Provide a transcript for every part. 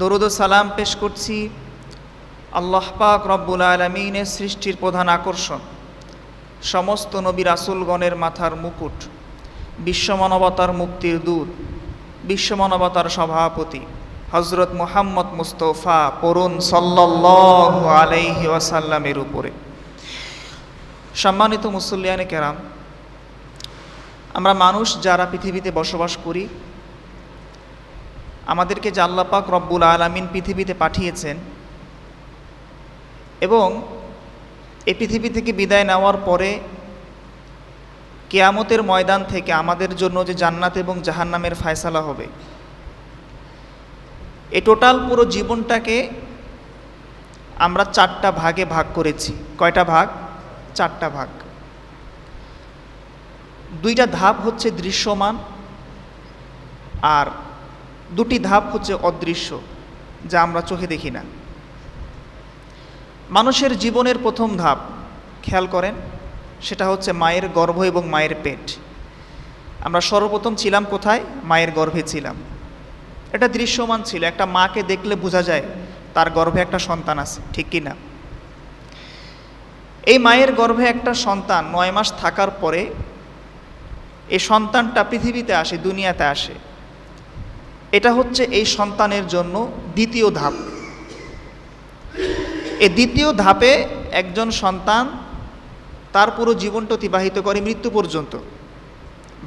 দরুদ সালাম পেশ করছি আল্লাহ পাক রব্বুল আলমিনের সৃষ্টির প্রধান আকর্ষণ। সমস্ত নবী রাসুলগণের মাথার মুকুট বিশ্বমানবতার মুক্তির দূত বিশ্বমানবতার সভাপতি হজরত মুহাম্মদ মুস্তফা পড়ুন সাল্লাহ আলাইহি ওয়াসাল্লামের উপরে। সম্মানিত মুসল্লিয়ানে কেরাম, আমরা মানুষ যারা পৃথিবীতে বসবাস করি আমাদেরকে জাল্লাপাক রব্বুল আলমিন পৃথিবীতে পাঠিয়েছেন এবং এই পৃথিবী থেকে বিদায় নেওয়ার পরে কেয়ামতের ময়দান থেকে আমাদের জন্য যে জান্নাত এবং জাহান্নামের ফায়সালা হবে। এই টোটাল পুরো জীবনটাকে আমরা চারটা ভাগে ভাগ করেছি। কয়টা ভাগ? চারটা ভাগ। দুইটা ধাপ হচ্ছে দৃশ্যমান আর দুটি ধাপ হচ্ছে অদৃশ্য, যা আমরা চোখে দেখি না। মানুষের জীবনের প্রথম ধাপ, খেয়াল করেন, সেটা হচ্ছে মায়ের গর্ভ এবং মায়ের পেট। আমরা সর্বপ্রথম ছিলাম কোথায়? মায়ের গর্ভে ছিলাম। এটা দৃশ্যমান ছিল, একটা মাকে দেখলে বোঝা যায় তার গর্ভে একটা সন্তান আছে, ঠিক কি না? এই মায়ের গর্ভে একটা সন্তান নয় মাস থাকার পরে, এই সন্তানটা পৃথিবীতে আসে, দুনিয়াতে আসে। এটা হচ্ছে এই সন্তানের জন্য দ্বিতীয় ধাপ। এই দ্বিতীয় ধাপে একজন সন্তান তার পুরো জীবনটা অতিবাহিত করে মৃত্যু পর্যন্ত।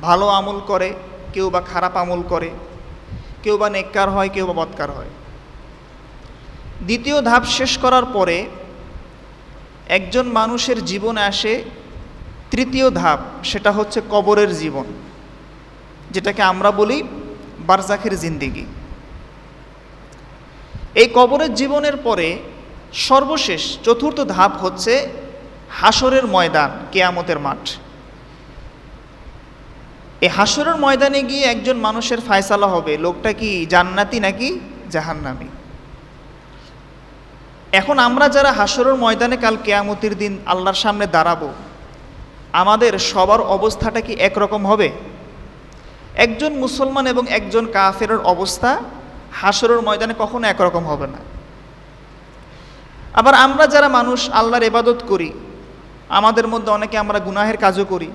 ভালো আমল করে, কেউ বা খারাপ আমল করে, কেউ বা নেককার হয়, কেউ বা বৎকার হয়। দ্বিতীয় ধাপ শেষ করার পরে একজন মানুষের জীবনে আসে তৃতীয় ধাপ, সেটা হচ্ছে কবরের জীবন, যেটাকে আমরা বলি বারজাখের জিন্দিগি। এই কবরের জীবনের পরে সর্বশেষ চতুর্থ ধাপ হচ্ছে হাসরের ময়দান, কেয়ামতের মাঠ। এই হাসরের ময়দানে গিয়ে একজন মানুষের ফায়সালা হবে, লোকটা কি জান্নাতি নাকি জাহান্নামি? এখন আমরা যারা হাসরের ময়দানে কাল কেয়ামতির দিন আল্লাহর সামনে দাঁড়াবো, আমাদের সবার অবস্থাটা কি একরকম হবে? একজন মুসলমান এবং একজন কাফেরের অবস্থা হাসরের ময়দানে কখনো একরকম হবে না। আবার আমরা যারা মানুষ আল্লাহর এবাদত করি, আমাদের মধ্যে অনেকে আমরা গুনাহের কাজও করি।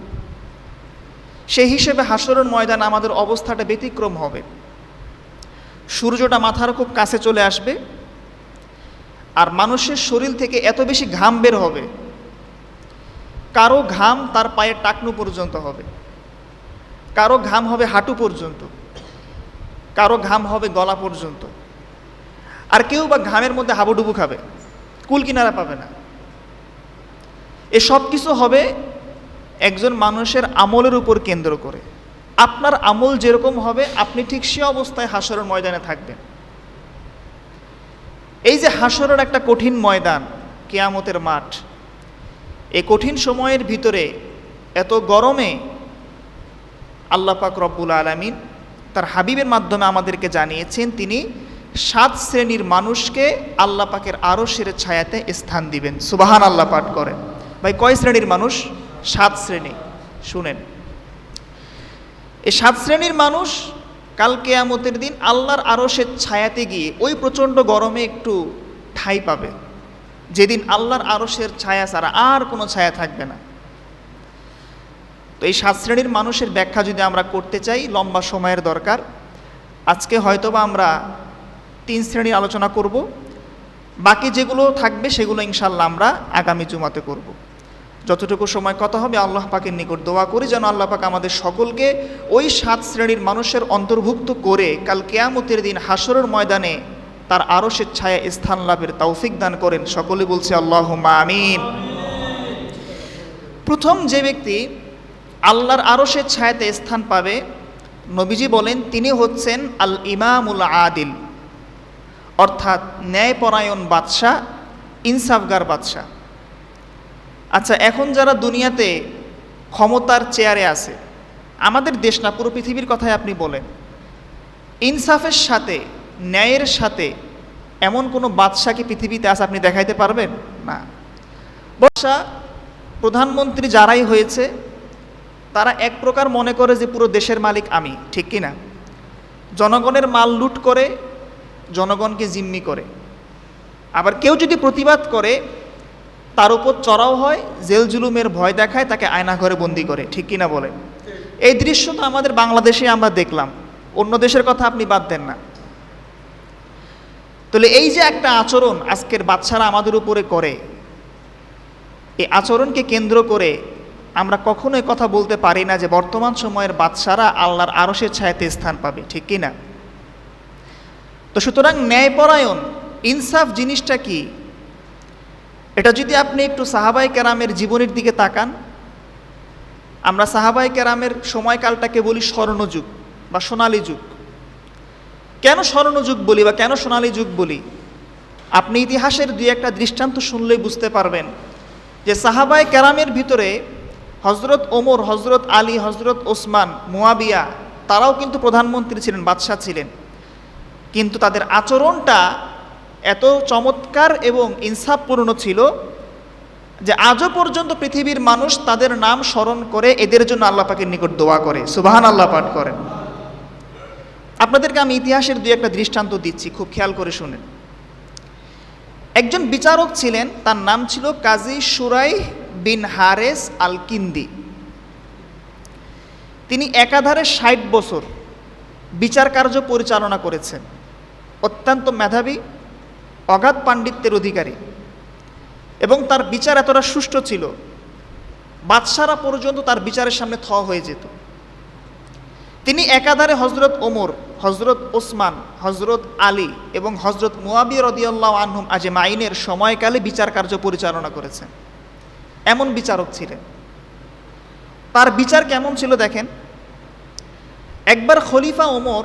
সেই হিসেবে হাসরের ময়দান আমাদের অবস্থাটা ব্যতিক্রম হবে। সূর্যটা মাথার খুব কাছে চলে আসবে আর মানুষের শরীর থেকে এত বেশি ঘাম বের হবে। কারও ঘাম তার পায়ের টাকনু পর্যন্ত হবে। কারও ঘাম হবে হাঁটু পর্যন্ত, কারও ঘাম হবে গলা পর্যন্ত। আর কেউ বা ঘামের মধ্যে হাবুডুবু খাবে, কুল কিনারা পাবে না। এ সব কিছু হবে একজন মানুষের আমলের উপর কেন্দ্র করে। আপনার আমল যেরকম হবে, আপনি ঠিক সে অবস্থায় হাসরের ময়দানে থাকবেন। এই যে হাসরের একটা কঠিন ময়দান, কেয়ামতের মাঠ এই কঠিন সময়ের ভিতরে এত গরমে আল্লাহ পাক রব্বুল আলমিন তার হাবিবের মাধ্যমে আমাদেরকে জানিয়েছেন, তিনি সাত শ্রেণির মানুষকে আল্লাহ পাকের আরও সেরে ছায়াতে স্থান দিবেন। সুবাহান আল্লাহ পাঠ করেন। ভাই, কয় শ্রেণির মানুষ? সাত শ্রেণি। শুনেন। এই সাত শ্রেণির মানুষ কাল কেয়ামতের দিন আল্লাহর আরও সে ছায়াতে গিয়ে ওই প্রচণ্ড গরমে একটু ঠাই পাবে। যেদিন আল্লাহর আরশের ছায়া ছাড়া আর কোনো ছায়া থাকবে না। তো এই সাত শ্রেণির মানুষের ব্যাখ্যা যদি আমরা করতে চাই, লম্বা সময়ের দরকার। আজকে হয়তোবা আমরা তিন শ্রেণির আলোচনা করব। বাকি যেগুলো থাকবে সেগুলো ইনশাল্লাহ আমরা আগামী জুমাতে করব। যতটুকু সময় কথা হবে, আল্লাহ পাকের নিকট দোয়া করি, যেন আল্লাহ পাক আমাদের সকলকে ওই সাত শ্রেণির মানুষের অন্তর্ভুক্ত করে কাল কেয়ামতের দিন হাসরের ময়দানে তার আরও স্বেচ্ছায় স্থান লাভের তৌফিক দান করেন। সকলে বলছে আল্লাহ আমিন। প্রথম যে ব্যক্তি আল্লাহর আরশের ছায়াতে স্থান পাবে। নবীজি বলেন, তিনি হচ্ছেন আল ইমামুল আদিল, অর্থাৎ ন্যায়পরায়ণ বাদশাহ, ইনসাফগার বাদশাহ। আচ্ছা এখন যারা দুনিয়াতে ক্ষমতার চেয়ারে আছে, আমাদের দেশ না, পুরো পৃথিবীর কথাই আপনি বলেন, ইনসাফের সাথে, ন্যায়ের সাথে এমন কোনো বাদশাহ কি পৃথিবীতে আছে আপনি দেখাইতে পারবেন? না। বর্ষা প্রধানমন্ত্রী যারাই হয়েছে তারা এক প্রকার মনে করে যে পুরো দেশের মালিক আমি, ঠিক কি না? জনগণের মাল লুট করে, জনগণকে জিম্মি করে। আবার কেউ যদি প্রতিবাদ করে, তার উপর চড়াও হয়, জেল জুলুমের ভয় দেখায়, তাকে আয়না ঘরে বন্দি করে, ঠিক কিনা বলে এই দৃশ্য তো আমাদের বাংলাদেশে আমরা দেখলাম। অন্য দেশের কথা আপনি বাদ দেন না। তাহলে এই যে একটা আচরণ আজকের বাচ্চারা আমাদের উপরে করে, এই আচরণকে কেন্দ্র করে আমরা কখনোই কথা বলতে পারি না যে বর্তমান সময়ের বাচ্চারা আল্লাহর আরসের ছায়াতে স্থান পাবে, ঠিক কি না? তো সুতরাং ন্যায়পরায়ণ, ইনসাফ জিনিসটা কি? এটা যদি আপনি একটু সাহাবাই কেরামের জীবনের দিকে তাকান, আমরা সাহাবাই কেরামের সময়কালটাকে বলি স্বর্ণযুগ বা সোনালী যুগ। কেন স্বর্ণযুগ বলি বা কেন সোনালী যুগ বলি? আপনি ইতিহাসের দুই একটা দৃষ্টান্ত শুনলেই বুঝতে পারবেন যে সাহাবাই কেরামের ভিতরে হজরত ওমর হজরত আলী হজরত ওসমান, মুয়াবিয়া, তারাও কিন্তু প্রধানমন্ত্রী ছিলেন, বাদশাহ ছিলেন। কিন্তু তাদের আচরণটা এত চমৎকার এবং ইনসাফপূর্ণ ছিল যে আজও পর্যন্ত পৃথিবীর মানুষ তাদের নাম স্মরণ করে এদের জন্য আল্লাহ পাকের নিকট দোয়া করে। সুবাহান আল্লাহ পাঠ করেন। আপনাদেরকে আমি ইতিহাসের দুই একটা দৃষ্টান্ত দিচ্ছি, খুব খেয়াল করে শুনেন। একজন বিচারক ছিলেন, তার নাম ছিল কাজী সুরাই বিন হারেস আল কিন্দি তিনি একাধারে ষাট বছর বিচার কার্য পরিচালনা করেছেন। অত্যন্ত মেধাবী, অগাধ পাণ্ডিত্যের অধিকারী এবং তার বিচার এতটা সুষ্ঠু ছিল, বাদশারা পর্যন্ত তার বিচারের সামনে থ হয়ে যেত। একাধারে হজরত ওমর হজরত ওসমান হজরত আলী এবং হজরত মুয়াবির রদিয়াল্লাহ আনহুম আজে মাইনের সময়কালে বিচার কার্য পরিচালনা করেছেন। এমন বিচারক ছিলেন। তার বিচার কেমন ছিল দেখেন? একবার খলিফা ওমর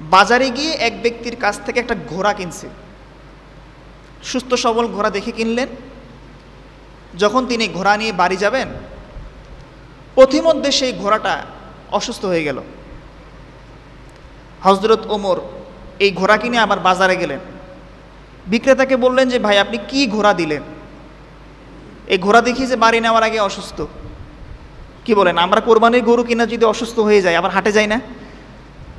বাজারে গিয়ে এক ব্যক্তির কাছ থেকে একটা ঘোড়া কিনছে সুস্থ সবল ঘোড়া দেখে কিনলেন। যখন তিনি ঘোড়া নিয়ে বাড়ি যাবেন, পথিমধ্যে সেই ঘোড়াটা অসুস্থ হয়ে গেল। হজরত ওমর এই ঘোড়া কিনে আবার বাজারে গেলেন। বিক্রেতাকে বললেন যে, ভাই, আপনি কি ঘোড়া দিলেন? এই ঘোড়া দেখি যে বাড়ি নেওয়ার আগে অসুস্থ। কি বলেন, আমরা কোরবানির গরু কিনা যদি অসুস্থ হয়ে যায়, আবার হাটে যাই না?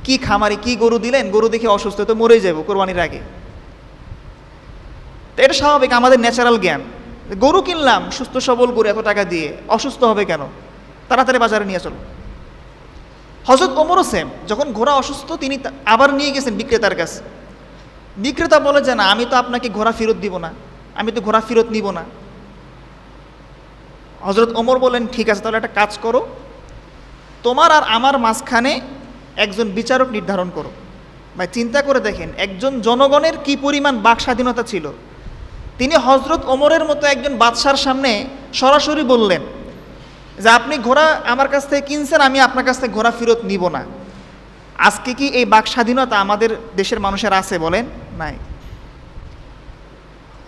কি খামারি কি গরু দিলেন? গরু দেখে অসুস্থ, তো মরেই যাব কোরবানির আগে। এটা স্বাভাবিক, আমাদের ন্যাচারাল জ্ঞান। গরু কিনলাম, সুস্থ সবল গরু এত টাকা দিয়ে, অসুস্থ হবে কেন? তাড়াতাড়ি বাজারে নিয়ে চলো। হজরত ওমরও সেম যখন ঘোড়া অসুস্থ, তিনি আবার নিয়ে গেছেন বিক্রেতার কাছে। বিক্রেতা বলে যে, না, আমি তো আপনাকে ঘোড়া ফেরত দিব না। আমি তো ঘোড়া ফেরত নিব না। হজরত ওমর বলেন ঠিক আছে, তাহলে একটা কাজ করো। তোমার আর আমার মাঝখানে একজন বিচারক নির্ধারণ করো। ভাই, চিন্তা করে দেখেন, একজন জনগণের কি পরিমাণ বাক স্বাধীনতা ছিল? তিনি হজরত ওমরের মতো একজন বাদশার সামনে সরাসরি বললেন যে আপনি ঘোড়া আমার কাছ থেকে কিনছেন, আমি আপনার কাছ থেকে ঘোড়া ফেরত নিব না। আজকে কি এই বাক স্বাধীনতা আমাদের দেশের মানুষের আছে বলেন? নাই।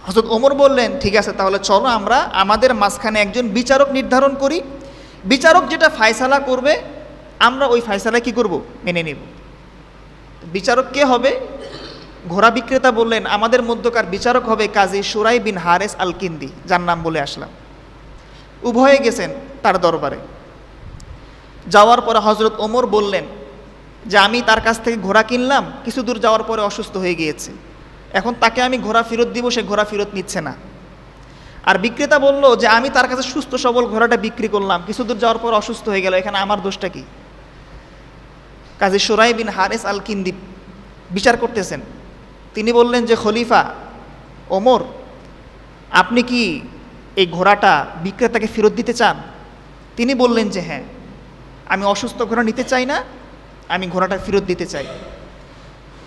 হজরত ওমর বললেন, ঠিক আছে, তাহলে চলো আমরা আমাদের মাঝখানে একজন বিচারক নির্ধারণ করি। বিচারক যেটা ফায়সালা করবে, আমরা ওই ফায়সালা কি করব? মেনে নেব। বিচারক কে হবে? ঘোড়া বিক্রেতা বললেন, আমাদের মধ্যকার বিচারক হবে কাজী সুরাই বিন হারেস আল কিন্দি যার নাম বলে আসলাম। উভয়ে গেছেন। তার দরবারে। যাওয়ার পরে হজরত ওমর বললেন যে, আমি তার কাছ থেকে ঘোড়া কিনলাম, কিছু দূর যাওয়ার পরে অসুস্থ হয়ে গিয়েছে। এখন তাকে আমি ঘোড়া ফেরত দিব, সে ঘোড়া ফেরত নিচ্ছে না। আর বিক্রেতা বলল যে, আমি তার কাছে সুস্থ সবল ঘোড়াটা বিক্রি করলাম, কিছু দূর যাওয়ার পর অসুস্থ হয়ে গেল, এখানে আমার দোষটা কি? কাজী সোরাই বিন হারেস আল কিন্দি বিচার করতেছেন। তিনি বললেন যে, খলিফা ওমর, আপনি কি এই ঘোড়াটা বিক্রেতাকে ফেরত দিতে চান? তিনি বললেন যে হ্যাঁ আমি অসুস্থ ঘোড়া নিতে চাই না, আমি ঘোড়াটা ফেরত দিতে চাই।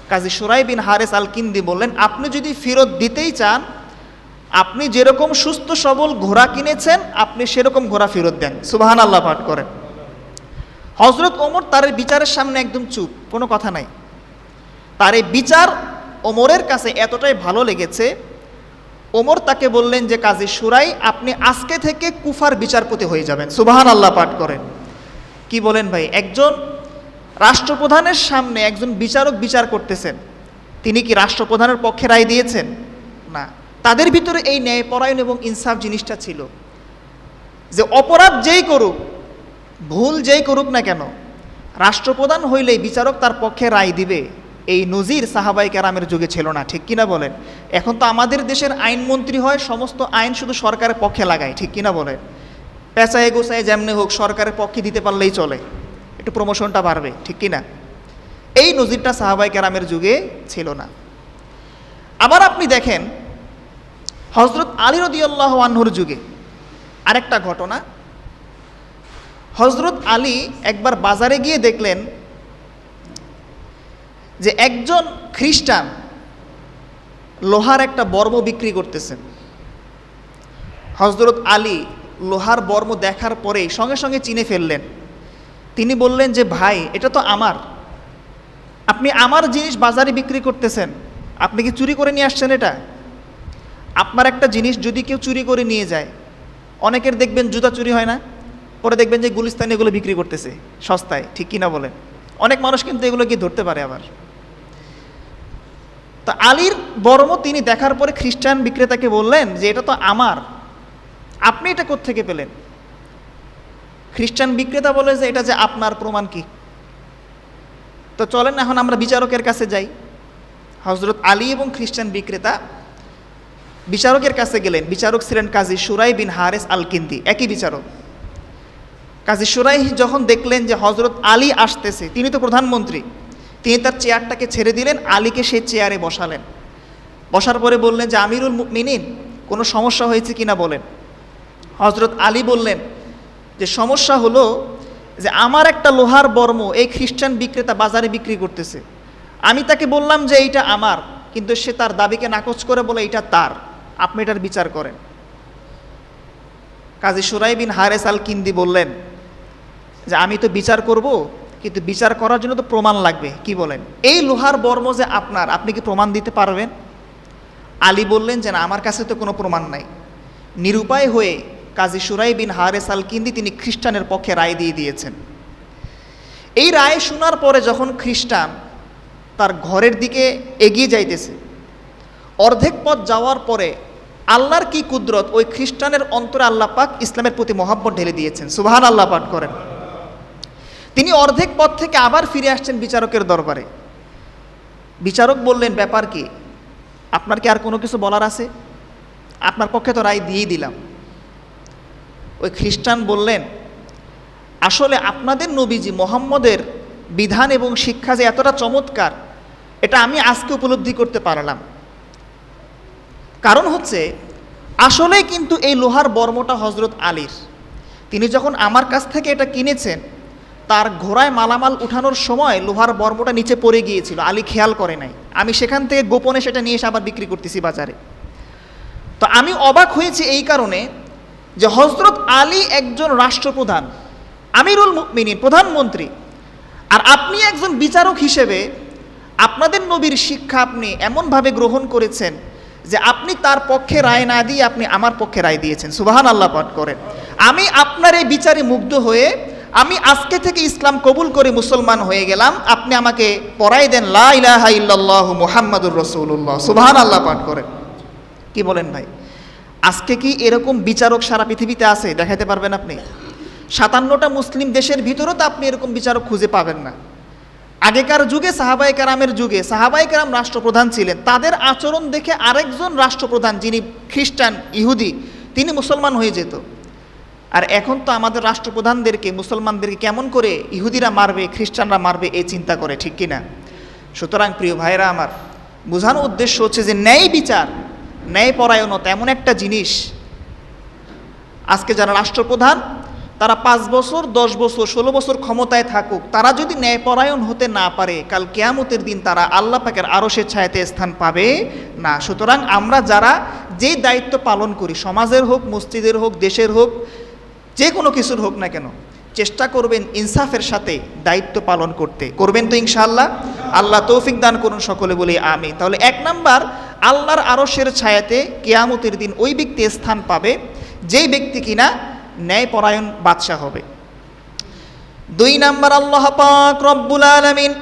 কাজী সুরাই বিন হারেস আল কিন্দি বললেন, আপনি যদি ফেরত দিতেই চান, আপনি যেরকম সুস্থ সবল ঘোড়া কিনেছেন, আপনি সেরকম ঘোড়া ফেরত দেন। সুবাহান আল্লাহ পাঠ করেন। হজরত ওমর তার বিচারের সামনে একদম চুপ, কোনো কথা নাই। তার এই বিচার ওমরের কাছে এতটাই ভালো লেগেছে ওমর তাকে বললেন যে, কাজী সুরাই, আপনি আজকে থেকে কুফার বিচারপতি হয়ে যাবেন। সুবাহান আল্লাহ পাঠ করেন। কি বলেন ভাই? একজন রাষ্ট্রপ্রধানের সামনে একজন বিচারক বিচার করতেছেন। তিনি কি রাষ্ট্রপ্রধানের পক্ষে রায় দিয়েছেন? না। তাদের ভিতরে এই ন্যায়পরায়ণ এবং ইনসাফ জিনিসটা ছিল যে, অপরাধ যেই করুক, ভুল যেই করুক না কেন, রাষ্ট্রপ্রধান হইলেই বিচারক তার পক্ষে রায় দিবে। এই নজির সাহাবাই কেরামের যুগে ছিল না, ঠিক কিনা বলেন? এখন তো আমাদের দেশের আইনমন্ত্রী হয়, সমস্ত আইন শুধু সরকারের পক্ষে লাগায়, ঠিক কিনা বলেন? পেঁচায় গোসায় যেমনি হোক সরকারের পক্ষে দিতে পারলেই চলে, একটু প্রমোশনটা বাড়বে, ঠিক কিনা? এই নজিরটা সাহাবাই কেরামের যুগে ছিল না। আবার আপনি দেখেন হজরত আলী রদিয়াল্লাহ আনহুর যুগে আরেকটা ঘটনা। হজরত আলী একবার বাজারে গিয়ে দেখলেন যে একজন খ্রিস্টান লোহার একটা বর্ম বিক্রি করতেছেন হজরত আলী লোহার বর্ম দেখার পরেই সঙ্গে সঙ্গে চিনে ফেললেন। তিনি বললেন যে, ভাই, এটা তো আমার। আপনি আমার জিনিস বাজারে বিক্রি করতেছেন। আপনি কি চুরি করে নিয়ে আসছেন এটা? আপনার একটা জিনিস যদি কেউ চুরি করে নিয়ে যায়, অনেকের দেখবেন জুতা চুরি হয় না, পরে দেখবেন যে গুলিস্তানে এগুলো বিক্রি করতেছে, সস্তায়, ঠিক কিনা বলেন? অনেক মানুষ কিন্তু এগুলো গিয়ে ধরতে পারে আবার। তো আলীর বর্ম তিনি দেখার পরে খ্রিস্টান বিক্রেতাকে বললেন যে এটা তো আমার। আপনি এটা থেকে পেলেন? খ্রিস্টান বিক্রেতা বলে যে এটা যে আপনার প্রমাণ কি? তো চলেন এখন আমরা বিচারকের কাছে যাই। হজরত আলী এবং খ্রিস্টান বিক্রেতা বিচারকের কাছে গেলেন। বিচারক ছিলেন কাজী সুরাই বিন হারেস আল কিন্দি একই বিচারক। কাজী সুরাই যখন দেখলেন যে হজরত আলী আসতেছে, তিনি তো প্রধানমন্ত্রী। তিনি তার চেয়ারটাকে ছেড়ে দিলেন, আলীকে সেই চেয়ারে বসালেন। বসার পরে বললেন যে, আমিরুল মিনিন কোনো সমস্যা হয়েছে কিনা বলেন? হজরত আলী বললেন যে, সমস্যা হলো যে, আমার একটা লোহার বর্ম এই খ্রিস্টান বিক্রেতা বাজারে বিক্রি করতেছে। আমি তাকে বললাম যে, এইটা আমার, কিন্তু সে তার দাবিকে নাকচ করে বলে, এইটা তার, আপনি এটার বিচার করেন। কাজী সুরাই বিন হারেস আল কিন্দি বললেন যে, আমি তো বিচার করব কিন্তু বিচার করার জন্য তো প্রমাণ লাগবে, কি বলেন? এই লোহার বর্ম যে আপনার, আপনি কি প্রমাণ দিতে পারবেন? আলী বললেন যে না, আমার কাছে তো কোনো প্রমাণ নাই। নিরুপায় হয়ে কাজী সুরাই বিন হারেস আল কিন্দি তিনি খ্রিস্টানের পক্ষে রায় দিয়ে দিয়েছেন। এই রায় শোনার পরে যখন খ্রিস্টান তার ঘরের দিকে এগিয়ে যাইতেছে, অর্ধেক পথ যাওয়ার পরে আল্লাহর কি কুদরত? ওই খ্রিস্টানের অন্তরে আল্লাহ পাক ইসলামের প্রতি মহাব্বত ঢেলে দিয়েছেন। সুবাহান আল্লাহ পাঠ করেন। তিনি অর্ধেক পথ থেকে আবার ফিরে আসছেন বিচারকের দরবারে। বিচারক বললেন, ব্যাপার কি? আপনার কি আর কোনো কিছু বলার আছে? আপনার পক্ষে তো রায় দিয়েই দিলাম। ওই খ্রিস্টান বললেন, আসলে আপনাদের নবীজি মোহাম্মদের বিধান এবং শিক্ষা যে এতটা চমৎকার, এটা আমি আজকে উপলব্ধি করতে পারলাম। কারণ হচ্ছে আসলে কিন্তু এই লোহার বর্মটা হজরত আলীর। তিনি যখন আমার কাছ থেকে এটা কিনেছেন তার ঘোড়ায় মালামাল উঠানোর সময় লোহার বর্মটা নিচে পড়ে গিয়েছিল। আলী খেয়াল করে নাই। আমি সেখান থেকে গোপনে সেটা নিয়ে এসে আবার বিক্রি করতেছি বাজারে। তো আমি অবাক হয়েছি এই কারণে যে হজরত আলী একজন রাষ্ট্রপ্রধান, আমিরুল মিনিন প্রধানমন্ত্রী, আর আপনি একজন বিচারক হিসেবে আপনাদের নবীর শিক্ষা আপনি এমনভাবে গ্রহণ করেছেন যে আপনি তার পক্ষে রায় না দিয়ে আপনি আমার পক্ষে রায় দিয়েছেন। সুবাহান আল্লাহ পাঠ করেন। আমি আপনার এই বিচারে মুগ্ধ হয়ে আমি আজকে থেকে ইসলাম কবুল করে মুসলমান হয়ে গেলাম। আপনি আমাকে পড়াই দেন, লা ইলাহা ইল্লাল্লাহ মুহাম্মাদুর রসুল্লাহ সুবাহান আল্লাহ পাঠ করেন। কি বলেন ভাই? আজকে কি এরকম বিচারক সারা পৃথিবীতে আছে? দেখাতে পারবেন আপনি? সাতান্নটা মুসলিম দেশের ভিতরেও তো আপনি এরকম বিচারক খুঁজে পাবেন না। আগেকার যুগে সাহাবাই কারামের যুগে সাহাবাই কারাম রাষ্ট্রপ্রধান ছিলেন। তাদের আচরণ দেখে আরেকজন রাষ্ট্রপ্রধান যিনি খ্রিস্টান, ইহুদি, তিনি মুসলমান হয়ে যেত। আর এখন তো আমাদের রাষ্ট্রপ্রধানদেরকে, মুসলমানদেরকে কেমন করে ইহুদিরা মারবে, খ্রিস্টানরা মারবে এই চিন্তা করে, ঠিক কিনা সুতরাং প্রিয় ভাইরা আমার, বোঝানোর উদ্দেশ্য হচ্ছে যে ন্যায় বিচার ন্যায়পরায়ণতা এমন একটা জিনিস। আজকে যারা রাষ্ট্রপ্রধান, তারা পাঁচ বছর, দশ বছর, ষোলো বছর ক্ষমতায় থাকুক, তারা যদি ন্যায়পরায়ণ হতে না পারে, কাল কেয়ামতের দিন তারা আল্লাহ পাকের আরও সে ছায়াতে স্থান পাবে না। সুতরাং আমরা যারা যেই দায়িত্ব পালন করি, সমাজের হোক, মসজিদের হোক, দেশের হোক যে কোনো কিছুর হোক না কেন, চেষ্টা করবেন ইনসাফের সাথে দায়িত্ব পালন করতে। করবেন তো ইনশাআল্লাহ? আল্লাহ তৌফিক দান করুন সকলে বলি আমি তাহলে এক নাম্বার, আল্লাহর আরশের ছায়াতে কেয়ামতের দিন ওই ব্যক্তি স্থান পাবে, যেই ব্যক্তি কিনা ন্যায়পরায়ণ বাদশাহ হবে। দুই নাম্বার, আল্লাহ পাক রব্বুল আলামিন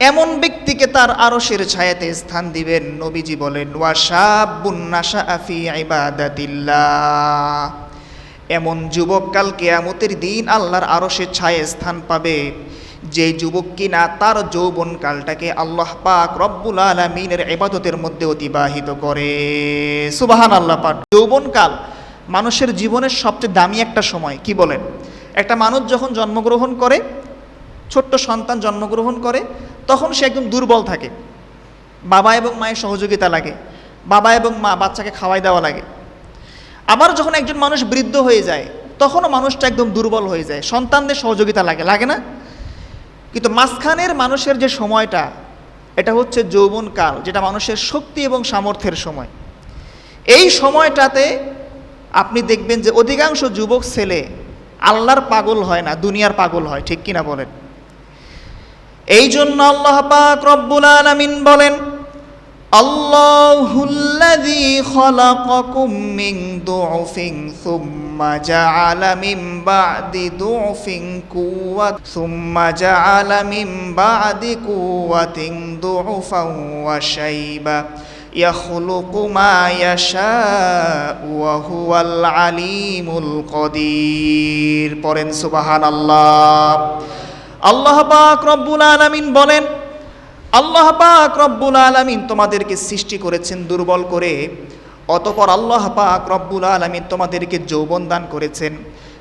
এমন ব্যক্তিকে তার আরশের ছায়াতে স্থান দিবেন। নবীজি বলেন ওয়াশাবুন নাশা আফি ইবাদাতিল্লাহ। এমন যুবক কাল কেয়ামতের দিন আল্লাহর আরও সে ছায়ে স্থান পাবে। যে যুবক কিনা তার যৌবন কালটাকে আল্লাহ পাক রব্বুল আলমিনের এবাদতের মধ্যে অতিবাহিত করে। সুবাহান আল্লাহ পাক। যৌবন কাল মানুষের জীবনের সবচেয়ে দামি একটা সময়, কি বলেন? একটা মানুষ যখন জন্মগ্রহণ করে, ছোট্ট সন্তান জন্মগ্রহণ করে, তখন সে একদম দুর্বল থাকে। বাবা এবং মায়ের সহযোগিতা লাগে। বাবা এবং মা বাচ্চাকে খাওয়াই দেওয়া লাগে। আবার যখন একজন মানুষ বৃদ্ধ হয়ে যায়, তখনও মানুষটা একদম দুর্বল হয়ে যায়। সন্তানদের সহযোগিতা লাগে লাগে না? কিন্তু মাঝখানের মানুষের যে সময়টা, এটা হচ্ছে যৌবনকাল, যেটা মানুষের শক্তি এবং সামর্থ্যের সময়। এই সময়টাতে আপনি দেখবেন যে অধিকাংশ যুবক ছেলে আল্লাহর পাগল হয় না, দুনিয়ার পাগল হয়, ঠিক কিনা বলেন? এই জন্য আল্লাহ পাক রব্বুল আলামিন বলেন খালাকাকুম মিন দুউফিন সুম্মা জাআলা মিন বা'দি দুউফিন কুওয়াত, সুম্মা জাআলা মিন বা'দি কুওয়াতিন দুউফান ওয়া শাইবা। ইয়াখলুকু মা ইয়াশাউ ওয়া হুয়াল আলিমুল কদির। পড়েন সুবহানাল্লাহ। আল্লাহ পাক রব্বুল আলামিন বলেন আল্লাহ পাক রব্বুল আলমিন তোমাদেরকে সৃষ্টি করেছেন দুর্বল করে, অতপর আল্লাহ পাক রব্বুল আলমিন তোমাদেরকে যৌবন দান করেছেন।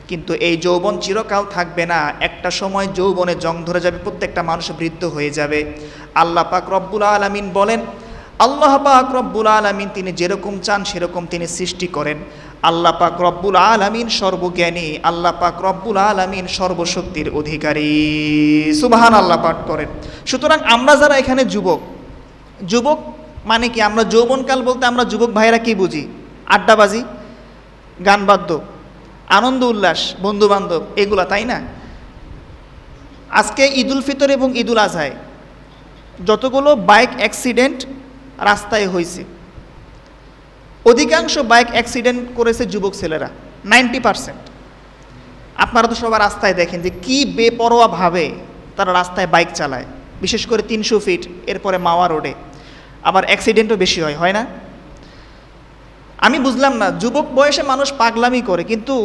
কিন্তু এই যৌবন চিরকাল থাকবে না, একটা সময় যৌবনে জং ধরে যাবে, প্রত্যেকটা মানুষ বৃদ্ধ হয়ে যাবে। আল্লাহ পাক রব্বুল আলমিন বলেন আল্লাহ পাক রব্বুল আলামিন তিনি যেরকম চান সেরকম তিনি সৃষ্টি করেন। আল্লাহ পাক রব্বুল আলামিন সর্বজ্ঞানী, আল্লাহ পাক রব্বুল আলামিন সর্বশক্তির অধিকারী। সুবাহান আল্লাহ পাঠ করেন। সুতরাং আমরা যারা এখানে যুবক যুবক মানে কি? আমরা যৌবনকাল বলতে আমরা যুবক ভাইয়েরা কি বুঝি? আড্ডাবাজি, গানবাদ্য, আনন্দ, উল্লাস বন্ধু বান্ধব এগুলা, তাই না? আজকে ঈদুল ফিতর এবং ঈদুল আজহায়, যতগুলো বাইক অ্যাক্সিডেন্ট রাস্তায় হয়েছে। অধিকাংশ বাইক অ্যাক্সিডেন্ট করেছে যুবক ছেলেরা, নাইনটি পারসেন্ট। আপনারা তো সবার রাস্তায় দেখেন যে কি বেপরোয়াভাবে তারা রাস্তায় বাইক চালায়, বিশেষ করে তিনশো ফিট, এরপরে মাওয়া রোডে। আবার অ্যাক্সিডেন্টও বেশি হয় হয় না? আমি বুঝলাম না, যুবক বয়সে মানুষ পাগলামি করে, কিন্তু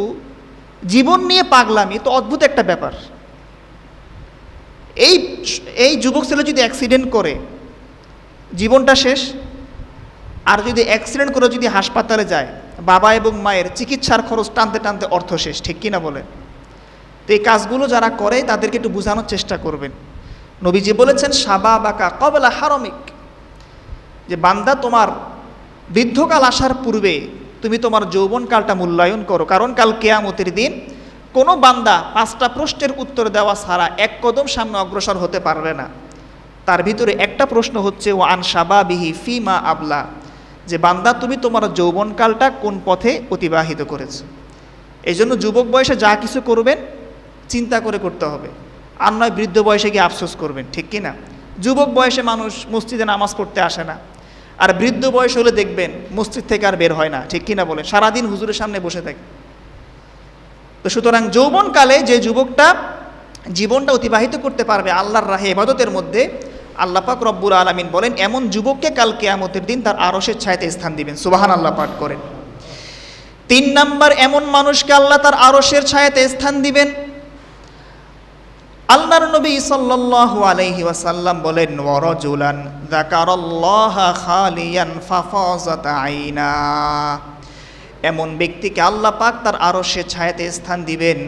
জীবন নিয়ে পাগলামি তো অদ্ভুত একটা ব্যাপার। এই এই যুবক ছেলে যদি অ্যাক্সিডেন্ট করে জীবনটা শেষ। আর যদি অ্যাক্সিডেন্ট করে যদি হাসপাতালে যায়, বাবা এবং মায়ের চিকিৎসার খরচ টানতে টানতে অর্থ শেষ, ঠিক কিনা বলেন? তো এই কাজগুলো যারা করে, তাদেরকে একটু বোঝানোর চেষ্টা করবেন। নবীজি বলেছেন সাবা বাকা কবলা হারমিক। যে, বান্দা তোমার বৃদ্ধকাল আসার পূর্বে তুমি তোমার যৌবনকালটা মূল্যায়ন করো। কারণ কাল কেয়ামতের দিন কোনো বান্দা পাঁচটা প্রশ্নের উত্তর দেওয়া ছাড়া এক কদম সামনে অগ্রসর হতে পারবে না। তার ভিতরে একটা প্রশ্ন হচ্ছে ও আন সাবাবিহি ফি মা আবলা যে বান্দা, তুমি তোমার যৌবনকালটা কোন পথে অতিবাহিত করেছ? এই জন্য যুবক বয়সে যা কিছু করবেন, চিন্তা করে করতে হবে। আর নয়, বৃদ্ধ বয়সে গিয়ে আফসোস করবেন, ঠিক কি না? যুবক বয়সে মানুষ মসজিদে নামাজ পড়তে আসে না। আর বৃদ্ধ বয়স হলে দেখবেন, মসজিদ থেকে আর বের হয় না, ঠিক কিনা বলেন? সারাদিন হুজুরের সামনে বসে থাকে। তো সুতরাং যৌবনকালে যে যুবকটা জীবনটা অতিবাহিত করতে পারবে আল্লাহর রাহে এবাদতের মধ্যে, আল্লাহ পাক রব্বুর আলমিন বলেন, এমন যুবককে কাল কেয়ামতের দিন তার আরসের ছায়াতে স্থান দিবেন। সুবাহান আল্লাহ পাঠ করেন। তিন নাম্বার, এমন মানুষকে আল্লাহ তার আরসের ছায়াতে স্থান দিবেন। আল্লাহর নবী সাল্লাল্লাহু আলাইহি ওয়াসাল্লাম বলেন ওয়ারাজুলান যাকারাল্লাহা খালিয়ান ফাফাজাত আইনা। এমন ব্যক্তিকে আল্লাহ পাক তার আরশের ছায়াতে স্থান দিবেন।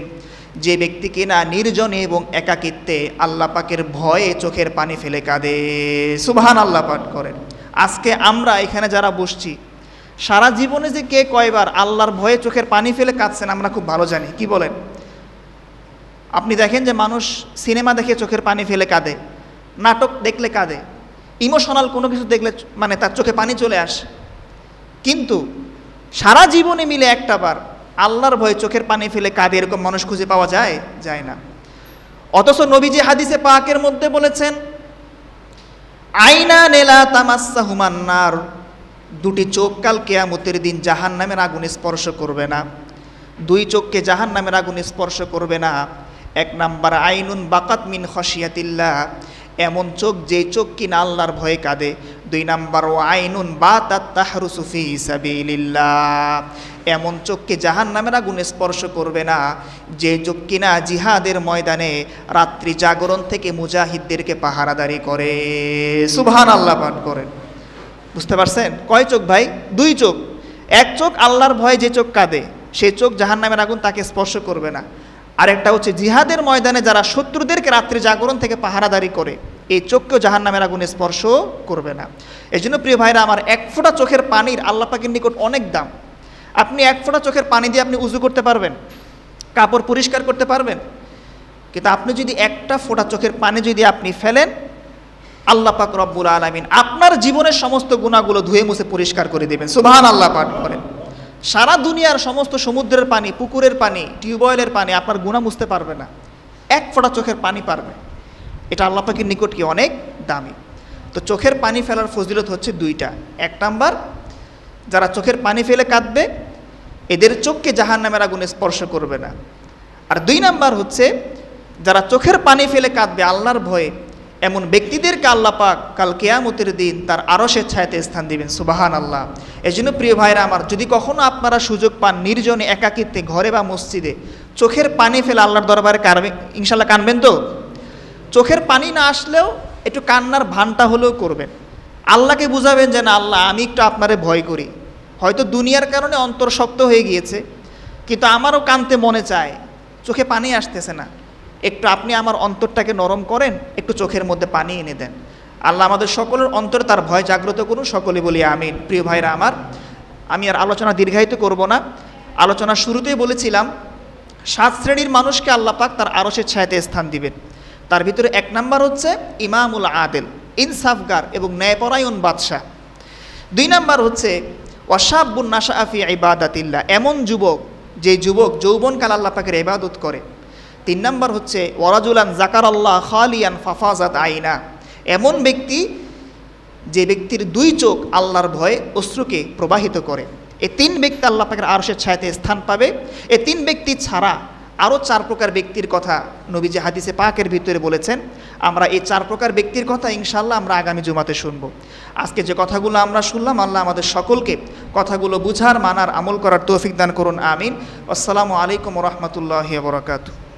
যে ব্যক্তি কিনা নির্জনে এবং একাকিত্বে আল্লাহ পাকের ভয়ে চোখের পানি ফেলে কাঁদে। সুবহান আল্লাহ পাঠ করেন। আজকে আমরা এখানে যারা বসছি, সারা জীবনে যে কে কয়বার আল্লাহর ভয়ে চোখের পানি ফেলে কাঁদছেন আমরা খুব ভালো জানি। কি বলেন? আপনি দেখেন যে মানুষ সিনেমা দেখে চোখের পানি ফেলে কাঁদে, নাটক দেখলে কাঁদে, ইমোশনাল কোনো কিছু দেখলে মানে তার চোখে পানি চলে আসে। কিন্তু সারা জীবনে মিলে একটা বার আল্লাহর ভয়ে চোখের পানি ফেলে কাঁদে, এরকম মানুষ খুঁজে পাওয়া যায়? যায় না। অথচ নবীজি হাদিসে পাকের মধ্যে বলেছেন, আইনা নেলা তামাসা হুমান্নার দুটি চোখ কাল কেয়ামতের দিন জাহান নামের আগুনে স্পর্শ করবে না। দুই চোখকে জাহান নামের আগুনে স্পর্শ করবে না। এক নাম্বার, আইনুন বাকাত মিন খসিয়াতিল্লাহ এমন চোখ যে চোখ কিনা আল্লাহর ভয়ে কাঁদে। দুই নাম্বার ও আইনুন বা তাহরু সুফি হিসাবিল্লাহ এমন চোখকে জাহান নামের আগুনে স্পর্শ করবে না। যে চোখ কিনা জিহাদের ময়দানে রাত্রি জাগরণ থেকে মুজাহিদদেরকে পাহারাদারি করে। সুবহান আল্লাহ পাঠ করেন। বুঝতে পারছেন? কয় চোখ ভাই? দুই চোখ। এক চোখ আল্লাহর ভয়ে যে চোখ কাঁদে, সে চোখ জাহান নামের আগুন তাকে স্পর্শ করবে না। আরেকটা হচ্ছে জিহাদের ময়দানে যারা শত্রুদেরকে রাত্রি জাগরণ থেকে পাহারাদারি করে, এই চোখকেও জাহান নামের আগুনে স্পর্শ করবে না। এই জন্য প্রিয় ভাইরা, আমার এক ফোঁটা চোখের পানির আল্লাহ পাকের নিকট অনেক দাম। আপনি এক ফোঁটা চোখের পানি দিয়ে আপনি উজু করতে পারবেন, কাপড় পরিষ্কার করতে পারবেন, কিন্তু আপনি যদি একটা ফোঁটা চোখের পানি যদি আপনি ফেলেন, আল্লাহ পাক রব্বুল আলমিন আপনার জীবনের সমস্ত গুণাগুলো ধুয়ে মুছে পরিষ্কার করে দেবেন। সুবহান আল্লাহ পাঠ করেন সারা দুনিয়ার সমস্ত সমুদ্রের পানি, পুকুরের পানি টিউবওয়েলের পানি আপনার গুণা মুছতে পারবে না। এক ফোঁটা চোখের পানি পারবে। এটা আল্লাহ পাকের নিকট কি অনেক দামি। তো চোখের পানি ফেলার ফজিলত হচ্ছে দুইটা। এক নাম্বার, যারা চোখের পানি ফেলে কাঁদবে এদের চোখকে জাহান নামের আগুনে স্পর্শ করবে না। আর দুই নাম্বার হচ্ছে, যারা চোখের পানি ফেলে কাঁদবে আল্লাহর ভয়ে, এমন ব্যক্তিদেরকে আল্লাহ পাক কাল কেয়ামতের দিন তার আরও স্বেচ্ছায়তে স্থান দিবেন। সুবাহান আল্লাহ এই জন্য প্রিয় ভাইরা আমার, যদি কখনো আপনারা সুযোগ পান নির্জনে, একাকিত্বে, ঘরে বা মসজিদে চোখের পানি ফেলে আল্লাহর দরবারে কারবে ইনশাল্লাহ কানবেন তো? চোখের পানি না আসলেও একটু কান্নার ভানটা হলেও করবেন। আল্লাহকে বুঝাবেন যে, না, আল্লাহ, আমি একটু আপনারে ভয় করি। হয়তো দুনিয়ার কারণে অন্তর শক্ত হয়ে গিয়েছে, কিন্তু আমারও কানতে মনে চায়, চোখে পানি আসতেছে না। একটু আপনি আমার অন্তরটাকে নরম করেন, একটু চোখের মধ্যে পানি এনে দেন। আল্লাহ আমাদের সকলের অন্তরে তার ভয় জাগ্রত করুন, সকলে বলি আমিন। প্রিয় ভাইরা আমার, আমি আর আলোচনা দীর্ঘায়িত করব না। আলোচনা শুরুতেই বলেছিলাম, সাত শ্রেণির মানুষকে আল্লাহ পাক তার আরসের ছায়াতে স্থান দিবেন। তার ভিতরে এক নাম্বার হচ্ছে ইমামুল আদেল, ইনসাফগার এবং ন্যায়পরায়ণ বাদশাহ। দুই নাম্বার হচ্ছে ওয়াসাবুন নাশা আফি ইবাদাতিল্লা এমন যুবক, যে যুবক যৌবনকাল আল্লাহ পাকের ইবাদত করে। তিন নম্বর হচ্ছে, ওয়ারাজুলান জাকার আল্লাহ খালিয়ান ফাফাজাত আইনা। এমন ব্যক্তি, যে ব্যক্তির দুই চোখ আল্লাহর ভয়ে অশ্রুকে প্রবাহিত করে। এ তিন ব্যক্তি আল্লাহ পাকের আরশের ছায়াতে স্থান পাবে। এ তিন ব্যক্তি ছাড়া আরও চার প্রকার ব্যক্তির কথা নবীজি হাদিসে পাকের ভিতরে বলেছেন। আমরা এই চার প্রকার ব্যক্তির কথা ইনশাল্লাহ আমরা আগামী জুমাতে শুনব। আজকে যে কথাগুলো আমরা শুনলাম, আল্লাহ আমাদের সকলকে কথাগুলো বুঝার, মানার, আমল করার তৌফিক দান করুন, আমিন। আসসালামু আলাইকুম রহমতুল্লাহ বরকাতু